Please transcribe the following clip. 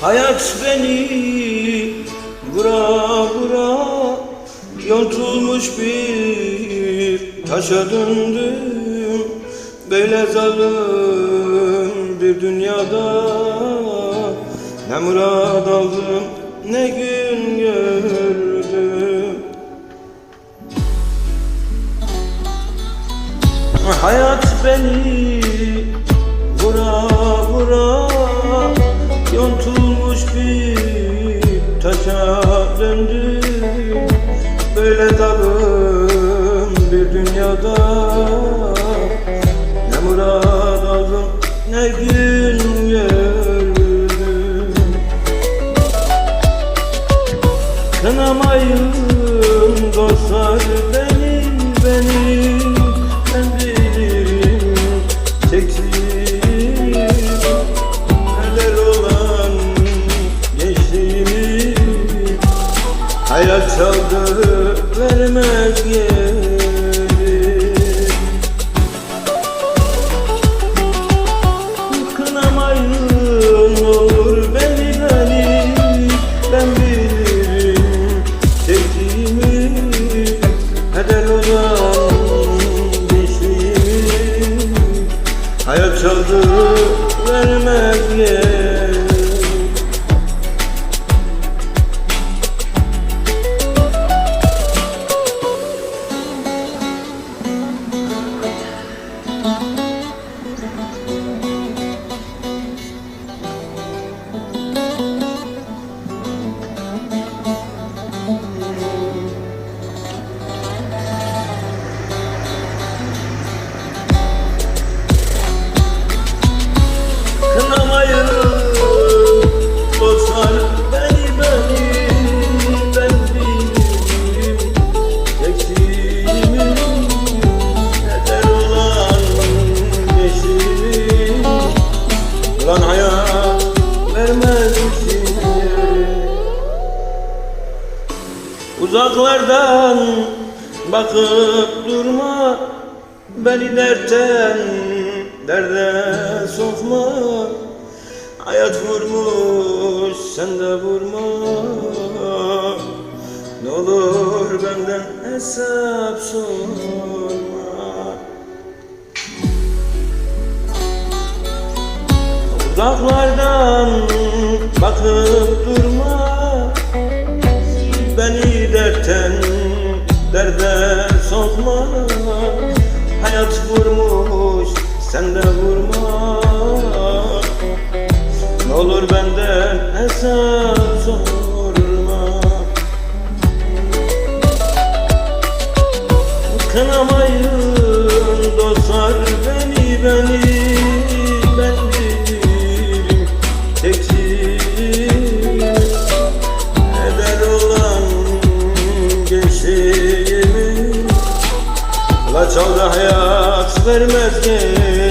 Hayat beni vura vura Yontulmuş bir taşa döndüm. Böyle zalim bir dünyada Ne murad aldım ne gün gördüm. Hayat beni vura vura Yontulmuş taşa döndü. Böyle dalım bir dünyada. Ne murad aldım ne gün gördüm. Kınamayın dostlar beni beni Hayat çaldı vermez geri. Kınamayın olur beni beni. Ben bilirim çektiğimi Heder olan gençliğimi Hayat çaldı vermez geri Uzaklardan bakıp durma Beni dertten derde sokma. Hayat vurmuş sen de vurma. Ne olur benden hesap sorma. Uzaklardan bakıp durma dertten derde sokma Hayat vurmuş sen de vurma Ne olur benden hesap sorma. Kınamayın La çaldı hayat vermez geri